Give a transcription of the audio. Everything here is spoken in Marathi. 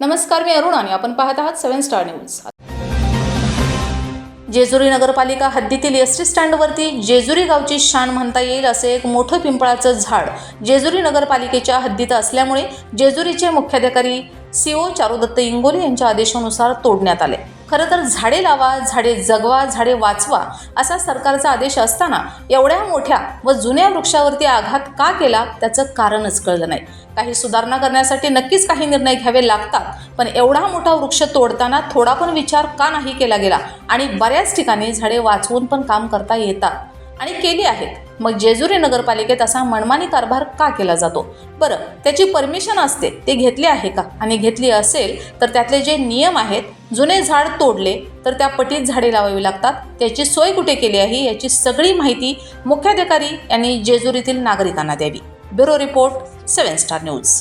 नमस्कार मी अरुण आणि आपण पाहत आहात सेव्हन स्टार न्यूज. जेजुरी नगरपालिका हद्दीतील एस टी स्टँडवरती जेजुरी गावची शान म्हणता येईल असे एक मोठं पिंपळाचं झाड जेजुरी नगरपालिकेच्या हद्दीत असल्यामुळे जेजुरीचे मुख्याधिकारी सीओ चारुदत्त इंगोले यांच्या आदेशानुसार तोडण्यात आले. खरं तर झाडे लावा झाडे जगवा झाडे वाचवा असा सरकारचा आदेश असताना एवढ्या मोठ्या व जुन्या वृक्षावरती आघात का केला त्याचं कारणच कळलं नाही. काही सुधारणा करण्यासाठी नक्कीच काही निर्णय घ्यावे लागतात पण एवढा मोठा वृक्ष तोडताना थोडा पण विचार का नाही केला गेला? आणि बऱ्याच ठिकाणी झाडे वाचवून पण काम करता येतात. आणि केली आहेत. मग जेजुरी नगरपालिकेत असा मनमानी कारभार का केला जातो? बरं त्याची परमिशन असते ते घेतली आहे का? आणि घेतली असेल तर त्यातले जे नियम आहेत जुने झाड तोडले तर त्या पटीत झाडे लावावी लागतात. त्याची सोय कुठे केली आहे याची सगळी माहिती मुख्याधिकारी यांनी जेजुरीतील नागरिकांना द्यावी. Bureau report seven star news.